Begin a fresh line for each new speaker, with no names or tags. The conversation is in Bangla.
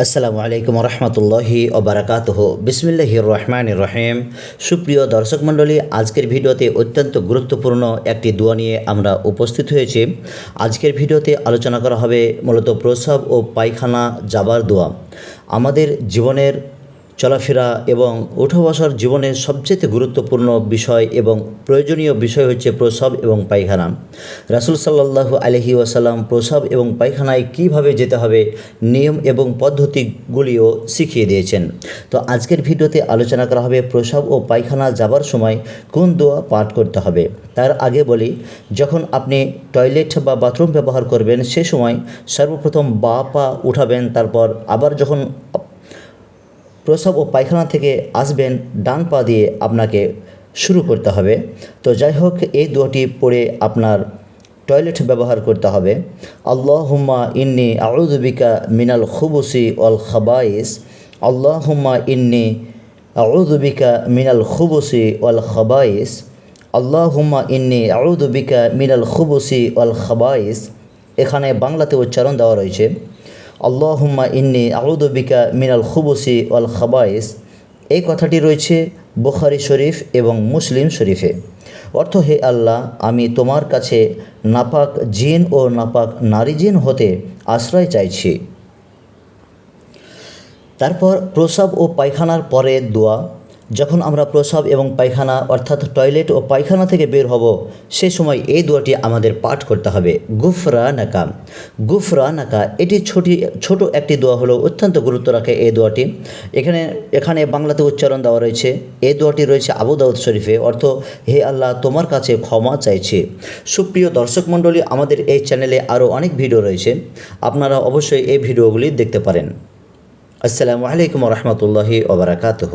আসসালামু আলাইকুম রহমতুল্লাহি ওবরাকাতহ। বিসমিল্লাহ রহমান রহিম সুপ্রিয় দর্শক মণ্ডলী, আজকের ভিডিওতে অত্যন্ত গুরুত্বপূর্ণ একটি দোয়া নিয়ে আমরা উপস্থিত হয়েছি। আজকের ভিডিওতে আলোচনা করা হবে মূলত প্রসব ও পায়খানা যাবার দোয়া। আমাদের জীবনের চলাফেরা এবং উঠা বসার জীবনের সবচেয়ে গুরুত্বপূর্ণ বিষয় এবং প্রয়োজনীয় বিষয় হচ্ছে প্রসব এবং পায়খানা। রাসুল সাল্লাল্লাহু আলহি ওয়াসাল্লাম প্রসব এবং পায়খানায় কীভাবে যেতে হবে, নিয়ম এবং পদ্ধতিগুলিও শিখিয়ে দিয়েছেন। তো আজকের ভিডিওতে আলোচনা করা হবে প্রসব ও পায়খানা যাবার সময় কোন দোয়া পাঠ করতে হবে। তার আগে বলি, যখন আপনি টয়লেট বা বাথরুম ব্যবহার করবেন সে সময় সর্বপ্রথম বা পা উঠাবেন, তারপর আবার যখন প্রসব ও পায়খানা থেকে আসবেন, ডান পা দিয়ে আপনাকে শুরু করতে হবে। তো যাই হোক, এই দোয়াটি পড়ে আপনার টয়লেট ব্যবহার করতে হবে। আল্লাহ হুম্মা ইন্নি আউদুবিকা মিনাল খুবুসি অল খাবাইস। আল্লাহ হুম্মা ইন্নি আউদুবিকা মিনাল খুবুসি অল খাবাইস। আল্লাহ হুম্মা ইন্নি আউদুবিকা মিনাল খুবুসি অল খাবাইস। এখানে বাংলাতে উচ্চারণ দেওয়া রয়েছে। আল্লাহুম্মা ইন্নি আউদবিকা মিনাল খুবসি ওয়াল খাবাইস। এই কথাটি রয়েছে বুখারি শরীফ এবং মুসলিম শরীফে। অর্থ হে আল্লাহ, আমি তোমার কাছে নাপাক জিন ও নাপাক নারী জিন হতে আশ্রয় চাইছি। তারপর প্রসাব ও পায়খানার পরে দোয়া যখন আমরা প্রসাব এবং পায়খানা, অর্থাৎ টয়লেট ও পায়খানা থেকে বের হব, সে সময় এই দোয়াটি আমাদের পাঠ করতে হবে। গুফরা নাকা গুফরা নাকা এটি ছোটি, ছোট একটি দোয়া হলো অত্যন্ত গুরুত্ব রাখে এই দোয়াটি। এখানে এখানে বাংলাতে উচ্চারণ দেওয়া রয়েছে এই দোয়াটি রয়েছে আবু দাউদ শরীফে, অর্থ, হে আল্লাহ, তোমার কাছে ক্ষমা চাইছি। সুপ্রিয় দর্শক মণ্ডলী, আমাদের এই চ্যানেলে আরও অনেক ভিডিও রয়েছে। আপনারা অবশ্যই এই ভিডিওগুলি দেখতে পারেন। আসসালামু আলাইকুম রহমতুল্লাহি ওবরাকাতহ